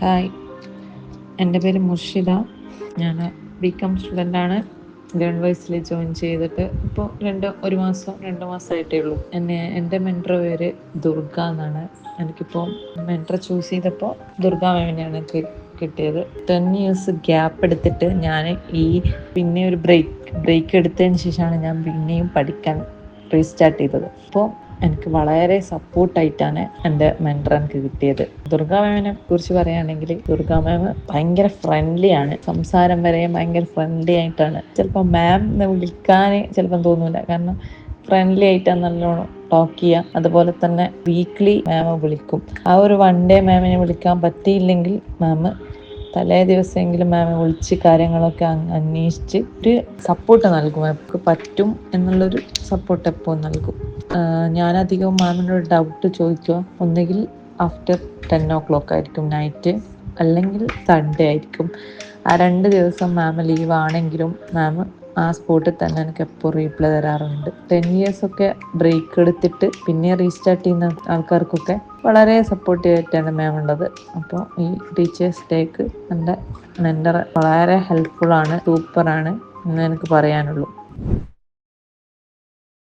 Hi എന്റെ പേര് മുർഷിദ. ഞാൻ ബി കോം സ്റ്റുഡന്റാണ് ലേൺ വൈസിൽ ജോയിൻ ചെയ്തിട്ട് ഇപ്പോൾ രണ്ട് ഒരു മാസം രണ്ട് മാസമായിട്ടേ ഉള്ളൂ. എന്നെ എന്റെ മെന്റർ പേര് ദുർഗ എന്നാണ്. എനിക്കിപ്പോൾ മെന്റർ ചൂസ് ചെയ്തപ്പോൾ ദുർഗ മാമിനെയാണ് എനിക്ക് കിട്ടിയത്. ടെൻ ഇയേഴ്സ് ഗ്യാപ്പ് എടുത്തിട്ട് ഞാൻ ഈ പിന്നെ ഒരു ബ്രേക്ക് ബ്രേക്ക് എടുത്തതിന് ശേഷമാണ് ഞാൻ പിന്നെയും പഠിക്കാൻ റീസ്റ്റാർട്ട് ചെയ്തത്. അപ്പോൾ എനിക്ക് വളരെ സപ്പോർട്ടായിട്ടാണ് എന്റെ മെന്റർ എനിക്ക് കിട്ടിയത്. ദുർഗാ മാമിനെ കുറിച്ച് പറയുകയാണെങ്കിൽ ദുർഗാ ഭയങ്കര ഫ്രണ്ട്ലി ആണ്. സംസാരം വരെയും ഭയങ്കര ഫ്രണ്ട്ലി ആയിട്ടാണ്. ചിലപ്പോൾ മാം എന്ന് വിളിക്കാൻ ചിലപ്പം തോന്നൂല. കാരണം ഫ്രണ്ട്ലി ആയിട്ടാണ് നല്ലോണം ടോക്ക് ചെയ്യുക. അതുപോലെ തന്നെ വീക്ക്ലി മാം വിളിക്കും. ആ ഒരു വൺ ഡേ മാമിനെ വിളിക്കാൻ പറ്റിയില്ലെങ്കിൽ മാം തലേ ദിവസമെങ്കിലും മാം വിളിച്ച് കാര്യങ്ങളൊക്കെ അന്വേഷിച്ച് ഒരു സപ്പോർട്ട് നൽകും. നമുക്ക് പറ്റും എന്നുള്ളൊരു സപ്പോർട്ട് എപ്പോഴും നൽകും. ഞാനധികവും ഞാനധികം മാമിനോട് ഡൗട്ട് ചോദിക്കുക. ഒന്നുകിൽ ആഫ്റ്റർ ടെൻ ഓ ക്ലോക്ക് ആയിരിക്കും നൈറ്റ് അല്ലെങ്കിൽ സൺഡേ ആയിരിക്കും. ആ രണ്ട് ദിവസം മാം ലീവ് ആണെങ്കിലും ആ സ്പോട്ടിൽ തന്നെ എനിക്ക് എപ്പോൾ റീപ്ലൈ തരാറുണ്ട്. ടെൻ ഇയേഴ്സ് ഒക്കെ ബ്രേക്ക് എടുത്തിട്ട് പിന്നെ റീസ്റ്റാർട്ട് ചെയ്യുന്ന ആൾക്കാർക്കൊക്കെ വളരെ സപ്പോർട്ടീവ് ആയിട്ടാണ് മാം ഉള്ളത്. അപ്പോൾ ഈ ടീച്ചേഴ്സ് ഡേക്ക് എന്റെ മെന്റർ വളരെ ഹെൽപ്ഫുൾ ആണ് സൂപ്പറാണ് എന്ന് എനിക്ക് പറയാനുള്ളൂ.